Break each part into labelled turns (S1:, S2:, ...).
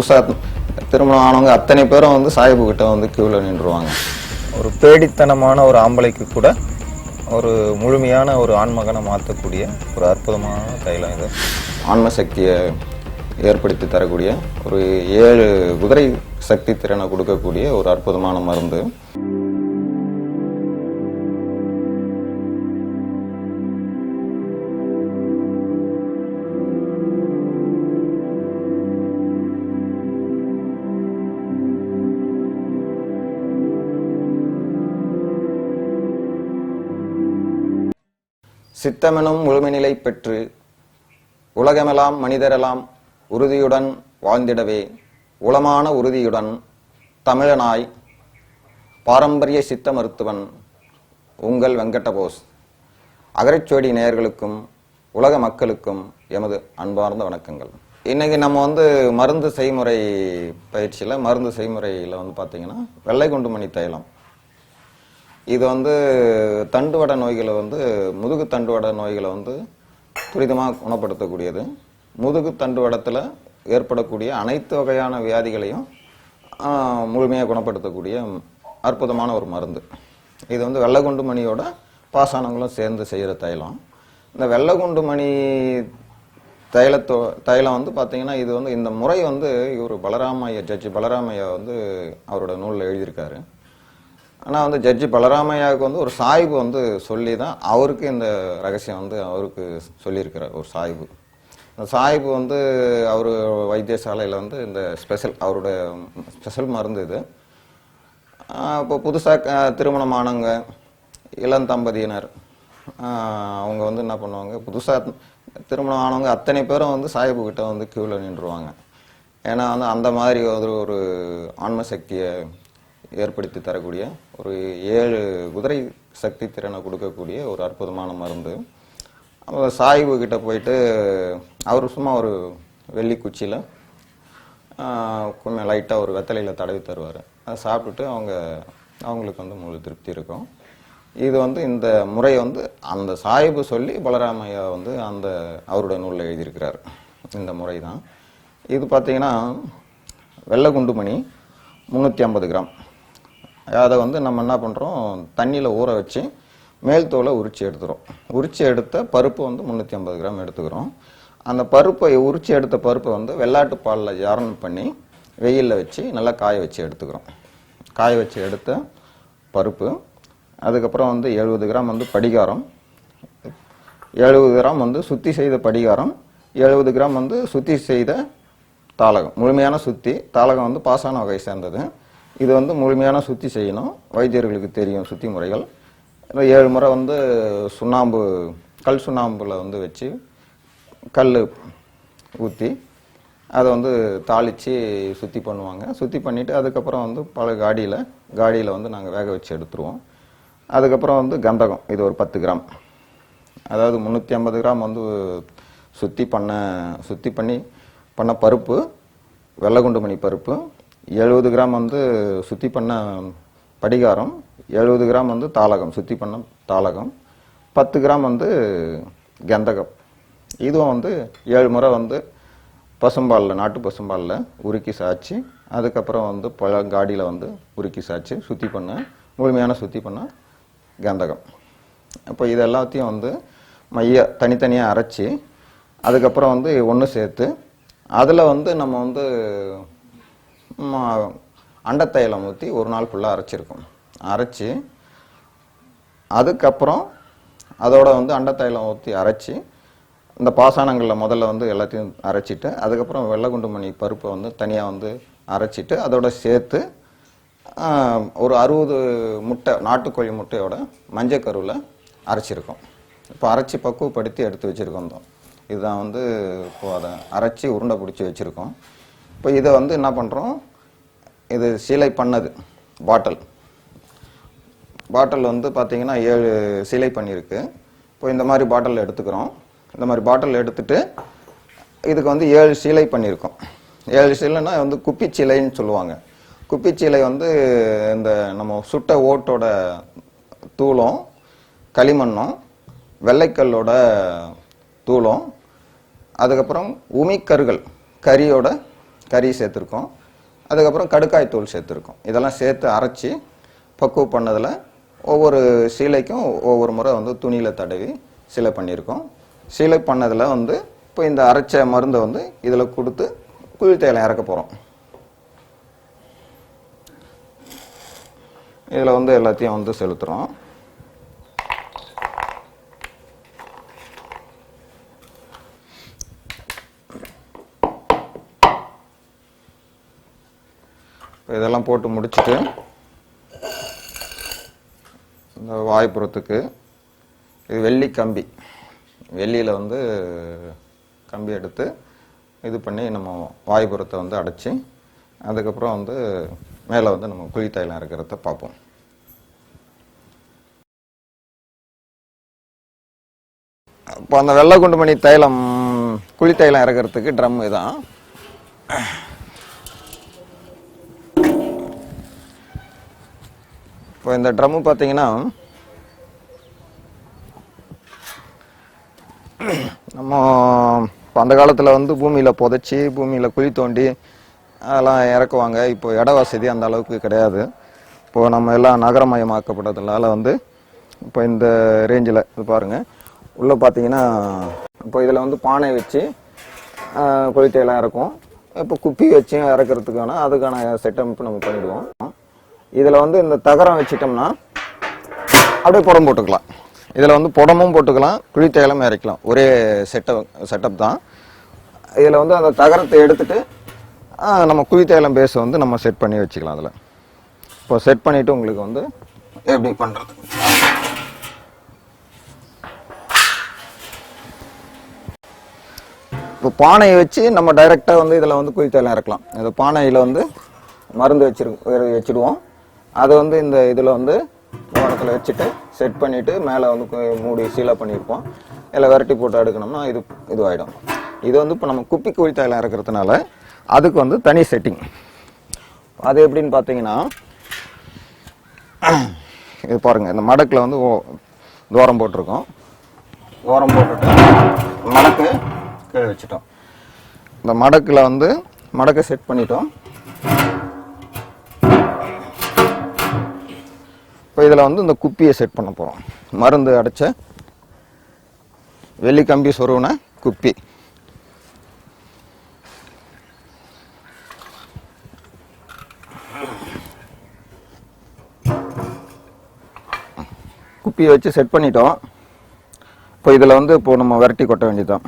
S1: புதுசாக திருமணம் ஆனவங்க அத்தனை பேரும் வந்து சாஹிபு கிட்ட வந்து கியூவில் நின்றுவாங்க
S2: ஒரு பேடித்தனமான ஒரு ஆம்பளைக்கு கூட ஒரு முழுமையான ஒரு ஆண்மகனை மாற்றக்கூடிய ஒரு அற்புதமான தைலம் இது.
S1: ஆன்ம சக்தியை ஏற்படுத்தி தரக்கூடிய ஒரு ஏழு குதிரை சக்தி திறனை கொடுக்கக்கூடிய ஒரு அற்புதமான மருந்து. சித்தமெனும் முழுமைநிலை பெற்று உலகமெல்லாம் மனிதரெல்லாம் உறுதியுடன் வாழ்ந்திடவே உளமான உறுதியுடன் தமிழனாய் பாரம்பரிய சித்த மருத்துவன் உங்கள் வெங்கடபோஸ் அகரச்சோடி நேயர்களுக்கும் உலக மக்களுக்கும் எமது அன்பார்ந்த வணக்கங்கள். இன்னைக்கு நம்ம வந்து மருந்து செய்முறை பயிற்சியில் மருந்து செய்முறையில் வந்து பார்த்தீங்கன்னா வெள்ளை குண்டுமணி தைலம். இது வந்து தண்டுவட நோய்களை வந்து முதுகு தண்டுவட நோய்களை வந்து துரிதமாக குணப்படுத்தக்கூடியது. முதுகு தண்டுவடத்தில் ஏற்படக்கூடிய அனைத்து வகையான வியாதிகளையும் முழுமையாக குணப்படுத்தக்கூடிய அற்புதமான ஒரு மருந்து. இது வந்து வெள்ளகுண்டு மணியோட பாசானங்களும் சேர்ந்து செய்கிற தைலம். இந்த வெள்ளகுண்டு மணி தைலத்தோ தைலம் வந்து பார்த்தீங்கன்னா இது வந்து இந்த முறை வந்து இவர் பலராமையா ஜட்ஜி பலராமையா வந்து அவரோட நூலில் எழுதியிருக்காரு. ஆனால் வந்து ஜட்ஜி பலராமையாவுக்கு வந்து ஒரு சாய்வு வந்து சொல்லி தான் அவருக்கு இந்த ரகசியம் வந்து அவருக்கு சொல்லியிருக்கிறார் ஒரு சாய்வு. அந்த சாய்வு வந்து அவர் வைத்தியசாலையில் வந்து இந்த ஸ்பெஷல் அவருடைய ஸ்பெஷல் மருந்து இது. இப்போ புதுசாக திருமணமானவங்க இளம் தம்பதியினர் அவங்க வந்து என்ன பண்ணுவாங்க புதுசாக திருமணம் ஆனவங்க அத்தனை பேரும் வந்து சாய்பு கிட்ட வந்து கியூவில் நின்றுவாங்க ஏன்னா வந்து அந்த மாதிரி ஒரு ஒரு ஆன்ம சக்தியை ஏற்படுத்தி தரக்கூடிய ஒரு ஏழு குதிரை சக்தி திறனை கொடுக்கக்கூடிய ஒரு அற்புதமான மருந்து. சாய்வு கிட்ட போயிட்டு அவர் சும்மா ஒரு வெள்ளி குச்சியில் கொஞ்சம் லைட்டாக ஒரு வெத்தலையில் தடவி தருவார். அதை சாப்பிட்டுட்டு அவங்க அவங்களுக்கு வந்து முழு திருப்தி இருக்கும். இது வந்து இந்த முறை வந்து அந்த சாய்பு சொல்லி பலராமையா வந்து அந்த அவருடைய நூலில் எழுதியிருக்கிறார். இந்த முறை தான் இது பார்த்தீங்கன்னா வெள்ளை குண்டுமணி முந்நூற்றி ஐம்பது கிராம். அதை வந்து நம்ம என்ன பண்ணுறோம் தண்ணியில் ஊற வச்சு மேல் தோலை உரிச்சு எடுத்துகிறோம் உரிச்சு எடுத்த பருப்பு வந்து முந்நூற்றி ஐம்பது கிராம் எடுத்துக்கிறோம். அந்த பருப்பை உரிச்சு எடுத்த பருப்பை வந்து வெள்ளாட்டு பாலில் ஜாரணம் பண்ணி வெயிலில் வச்சு நல்லா காய வச்சு எடுத்துக்கிறோம். காய வச்சு எடுத்த பருப்பு அதுக்கப்புறம் வந்து எழுபது கிராம் வந்து படிகாரம் எழுபது கிராம் வந்து சுத்தி செய்த படிகாரம் எழுபது கிராம் வந்து சுத்தி செய்த தாளகம் முழுமையான சுத்தி தாளகம் வந்து பாசான வகை சேர்ந்தது. இது வந்து முழுமையான சுத்தி செய்யணும். வைத்தியர்களுக்கு தெரியும் சுத்தி முறைகள். ஏழு முறை வந்து சுண்ணாம்பு கல் சுண்ணாம்புல வந்து வச்சு கல் ஊற்றி அதை வந்து தாளித்து சுத்தி பண்ணுவாங்க. சுத்தி பண்ணிவிட்டு அதுக்கப்புறம் வந்து பல காடியில் காடியில் வந்து நாங்கள் வேக வச்சு எடுத்துருவோம். அதுக்கப்புறம் வந்து கந்தகம் இது ஒரு பத்து கிராம். அதாவது முந்நூற்றி ஐம்பது கிராம் வந்து சுத்தி பண்ண சுத்தி பண்ணி பண்ண பருப்பு வெள்ளைகுண்டு மணி பருப்பு எழுபது கிராம் வந்து சுத்தி பண்ண படிகாரம் எழுபது கிராம் வந்து தாளகம் சுத்தி பண்ண தாளகம் பத்து கிராம் வந்து கந்தகம். இதுவும் வந்து ஏழு முறை வந்து பசும்பாலில் நாட்டு பசும்பாலில் உருக்கி சாய்ச்சி அதுக்கப்புறம் வந்து பழங்காடியில் வந்து உருக்கி சாய்ச்சி சுத்தி பண்ண முழுமையான சுத்தி பண்ண கந்தகம். அப்போ இது எல்லாத்தையும் வந்து மைய தனித்தனியாக அரைச்சி அதுக்கப்புறம் வந்து ஒன்று சேர்த்து அதில் வந்து நம்ம வந்து அண்டத்தைலம் ஊற்றி ஒரு நாள் ஃபுல்லாக அரைச்சிருக்கோம் அரைச்சி அதுக்கப்புறம் அதோட வந்து அண்டத்தைலம் ஊற்றி அரைச்சி இந்த பாசானங்களில் முதல்ல வந்து எல்லாத்தையும் அரைச்சிட்டு அதுக்கப்புறம் வெள்ளைகுண்டு மணி பருப்பை வந்து தனியாக வந்து அரைச்சிட்டு அதோட சேர்த்து ஒரு அறுபது முட்டை நாட்டுக்கோழி முட்டையோட மஞ்சள் கருவில் அரைச்சிருக்கோம். இப்போ அரைச்சி பக்குவப்படுத்தி எடுத்து வச்சுருக்கோம் இந்த. இதுதான் வந்து இப்போ அதை அரைச்சி உருண்டை பிடிச்சி வச்சுருக்கோம். இப்போ இதை வந்து என்ன பண்ணுறோம் இது சீலை பண்ணது பாட்டில். பாட்டில் வந்து பார்த்தீங்கன்னா ஏழு சீலை பண்ணியிருக்கு. இப்போ இந்த மாதிரி பாட்டில் எடுத்துக்கிறோம். இந்த மாதிரி பாட்டில் எடுத்துகிட்டு இதுக்கு வந்து ஏழு சீலை பண்ணியிருக்கோம். ஏழு சீலைன்னா வந்து குப்பி சீலைன்னு சொல்லுவாங்க. குப்பி சீலை வந்து இந்த நம்ம சுட்ட ஓட்டோட தூளம் களிமண்ணும் வெள்ளைக்கல்லோட தூளம் அதுக்கப்புறம் உமிக்கருகள் கறியோட கறி சேர்த்துருக்கோம். அதுக்கப்புறம் கடுக்காய் தூள் சேர்த்துருக்கோம். இதெல்லாம் சேர்த்து அரைச்சி பக்குவம் பண்ணதில் ஒவ்வொரு சீலைக்கும் ஒவ்வொரு முறை வந்து துணியில் தடவி சீலை பண்ணியிருக்கோம். சீலை பண்ணதில் வந்து இப்போ இந்த அரைச்ச மருந்தை வந்து இதில் கொடுத்து குளிர் இறக்க போகிறோம் இதில் வந்து எல்லாத்தையும் வந்து செலுத்துகிறோம் இதெல்லாம் போட்டு முடிச்சுட்டு இந்த வாய்ப்புறத்துக்கு இது வெள்ளி கம்பி. வெள்ளியில் வந்து கம்பி எடுத்து இது பண்ணி நம்ம வாய்ப்புறத்தை வந்து அடைச்சி அதுக்கப்புறம் வந்து மேலே வந்து நம்ம குழி தைலம் இருக்கிறத பார்ப்போம். இப்போ அந்த வெள்ளை குண்டுமணி தைலம் குழி தைலம் இறக்கிறதுக்கு ட்ரம் இதான். இப்போ இந்த ட்ரம்மு பார்த்தீங்கன்னா நம்ம இப்போ அந்த காலத்தில் வந்து பூமியில் புதைச்சி பூமியில் குழி தோண்டி அதெல்லாம் இறக்குவாங்க. இப்போ இட வசதி அந்த அளவுக்கு கிடையாது. இப்போது நம்ம எல்லாம் நகரமயமாக்கப்பட்டதுனால வந்து இப்போ இந்த ரேஞ்சில் இது பாருங்கள் உள்ளே பார்த்தீங்கன்னா இப்போ இதில் வந்து பானை வச்சு கொளுத்தையெல்லாம் இறக்கும். இப்போ குப்பி வச்சு இறக்கிறதுக்கான அதுக்கான செட்டமைப்பு நம்ம பண்ணிடுவோம். இதில் வந்து இந்த தகரம் வச்சிட்டோம்னா அப்படியே புடம் போட்டுக்கலாம். இதில் வந்து புடமும் போட்டுக்கலாம் குழித்தைகளும் இறக்கலாம். ஒரே செட்டப் செட்டப் தான். இதில் வந்து அந்த தகரத்தை எடுத்துட்டு நம்ம குழித்தையலம் பேஸை வந்து நம்ம செட் பண்ணி வச்சுக்கலாம் அதில். இப்போ செட் பண்ணிவிட்டு உங்களுக்கு வந்து எப்படி பண்ணுறது இப்போ பானையை வச்சு நம்ம டைரெக்டாக வந்து இதில் வந்து குழித்தையலம் இறக்கலாம். இந்த பானையில் வந்து மருந்து வச்சிரு வச்சுடுவோம். அதை வந்து இந்த இதில் வந்து ஓரத்தில் வச்சுட்டு செட் பண்ணிவிட்டு மேலே வந்து மூடி சீலாக பண்ணியிருப்போம். இதில் விரட்டி போட்டு எடுக்கணும்னா இது இதுவாகிடும் இது வந்து இப்போ நம்ம குப்பி குவித்தாயில் இறக்குறதுனால அதுக்கு வந்து தனி செட்டிங் அது எப்படின்னு பார்த்தீங்கன்னா இது பாருங்கள் இந்த மடக்கில் வந்து ஓ- தூரம் போட்டிருக்கோம். தூரம் போட்டுட்டு மடக்கு கீழே வச்சுட்டோம். இந்த மடக்கில் வந்து மடக்கை செட் பண்ணிட்டோம். இப்போ இதில் வந்து இந்த குப்பியை செட் பண்ண போகிறோம் மருந்து அடைச்ச வெள்ளி கம்பி சொருவின குப்பி. குப்பியை வச்சு செட் பண்ணிட்டோம். இப்போ இதில் வந்து இப்போ நம்ம விரட்டி கொட்ட வேண்டியதுதான்.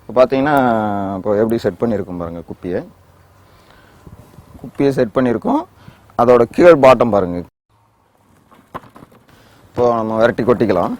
S1: இப்போ பார்த்தீங்கன்னா இப்போ எப்படி செட் பண்ணியிருக்கோம் பாருங்கள் குப்பியை. குப்பியை செட் பண்ணியிருக்கோம். அதோட கீழ் பாட்டம் பாருங்கள் இப்போ நம்ம விரட்டி கொட்டிக்கலாம்.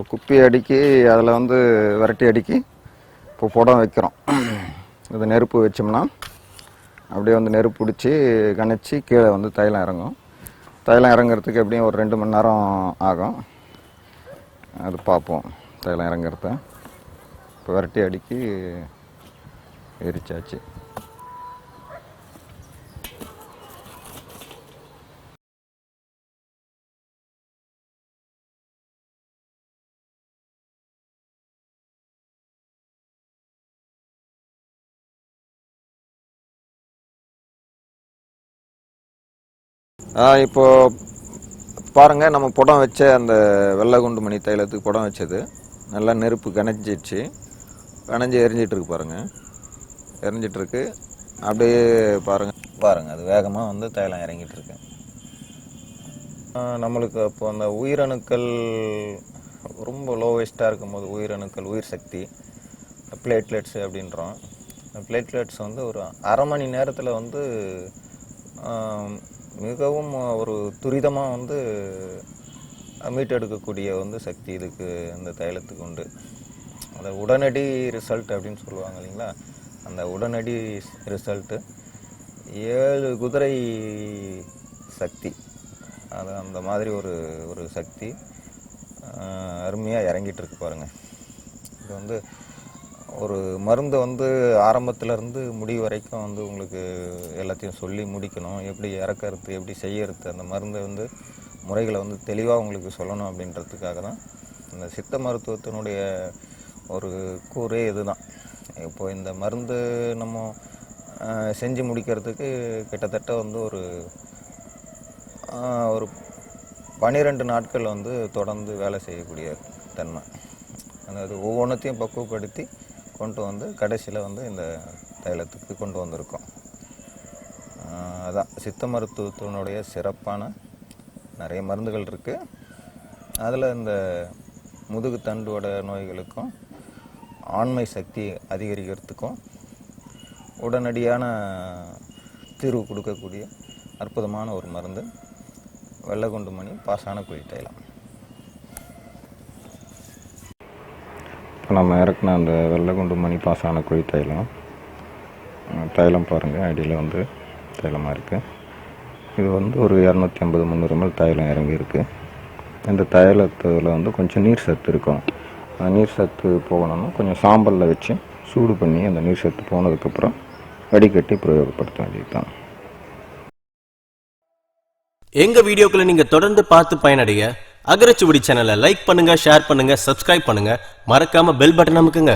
S1: இப்போ குப்பி அடுக்கி அதில் வந்து விரட்டி அடுக்கி இப்போ புடம் வைக்கிறோம். இது நெருப்பு வச்சோம்னா அப்படியே வந்து நெருப்பு பிடிச்சி கணிச்சு கீழே வந்து தைலம் இறங்கும். தைலம் இறங்குறதுக்கு எப்படியும் ஒரு ரெண்டு மணி நேரம் ஆகும். அது பார்ப்போம் தைலம் இறங்குறத. இப்போ விரட்டி அடுக்கி எரிச்சாச்சு. இப்போது இப்போ பாருங்க நம்ம புடம் வச்ச அந்த வெள்ளை குண்டு மணி தைலத்துக்கு புடம் வச்சது. நல்லா நெருப்பு கனைஞ்சிடுச்சு. கனைஞ்சு எரிஞ்சிட்ருக்கு பாருங்கள் எரிஞ்சிட்ருக்கு. எரிஞ்சிட்டு அப்படியே பாருங்கள் பாருங்கள் அது வேகமாக வந்து தைலம் இறங்கிட்டுருக்கு நம்மளுக்கு அப்போ அந்த உயிரணுக்கள் ரொம்ப லோவெஸ்ட்டாக இருக்கும்போது உயிரணுக்கள் உயிர் சக்தி பிளேட்லெட்ஸ் அப்படின்றோம். பிளேட்லெட்ஸ் வந்து ஒரு அரை மணி நேரத்தில் வந்து மிகவும் ஒரு துரிதமாக வந்து மீட்டெடுக்கக்கூடிய வந்து சக்தி இதுக்கு இந்த தைலத்துக்கு உண்டு. அந்த உடனடி ரிசல்ட் அப்படின்னு சொல்லுவாங்க இல்லைங்களா? அந்த உடனடி ரிசல்ட்டு ஏழு குதிரை சக்தி. அது அந்த மாதிரி ஒரு ஒரு சக்தி அருமையாக இறங்கிட்டு இருக்கு பாருங்கள் இது வந்து ஒரு மருந்தை வந்து ஆரம்பத்துல இருந்து முடிவு வரைக்கும் வந்து உங்களுக்கு எல்லாத்தையும் சொல்லி முடிக்கணும். எப்படி இறக்கறது எப்படி செய்யறது அந்த மருந்தை வந்து முறைகளை வந்து தெளிவாக உங்களுக்கு சொல்லணும் அப்படின்றதுக்காக தான் இந்த சித்த மருத்துவத்தினுடைய ஒரு கூறே இதுதான். இப்போ இந்த மருந்து நம்ம செஞ்சு முடிக்கிறதுக்கு கிட்டத்தட்ட வந்து ஒரு ஒரு பன்னிரெண்டு நாட்கள் வந்து தொடர்ந்து வேலை செய்யக்கூடிய தன்மை. அதாவது ஒவ்வொன்றத்தையும் பக்குவப்படுத்தி கொண்டு வந்து கடைசியில் வந்து இந்த தைலத்துக்கு கொண்டு வந்திருக்கோம். அதான். சித்த மருத்துவத்தினுடைய சிறப்பான நிறைய மருந்துகள் இருக்குது அதில் இந்த முதுகு தண்டோட நோய்களுக்கும் ஆண்மை சக்தி அதிகரிக்கிறதுக்கும் உடனடியான தீர்வு கொடுக்கக்கூடிய அற்புதமான ஒரு மருந்து வெள்ளகுண்டு மணி பாசான குழி தைலம்.
S3: இப்போ நம்ம இறக்குன அந்த வெள்ளைக்குண்டு மணி பாஸ் ஆன குழி தைலம். தைலம் பாருங்கள் அடியில் வந்து தைலமாக இருக்குது இது வந்து ஒரு இரநூத்தி ஐம்பது முந்நூறு ml தைலம் இறங்கியிருக்கு இந்த தைலத்தில் வந்து கொஞ்சம் நீர் சத்து இருக்கும் அந்த நீர் சத்து போகணும்னா கொஞ்சம் சாம்பலில் வச்சு சூடு பண்ணி அந்த நீர் சத்து போனதுக்கப்புறம் வடிகட்டி பிரயோகப்படுத்த வேண்டியது தான்
S4: எங்கள் வீடியோக்களை நீங்கள் தொடர்ந்து பார்த்து பயனடைய அகரச்சுவடி சேனலை லைக் பண்ணுங்க ஷேர் பண்ணுங்க சப்ஸ்கிரைப் பண்ணுங்க. மறக்காம பெல் பட்டன் அமுக்குங்க.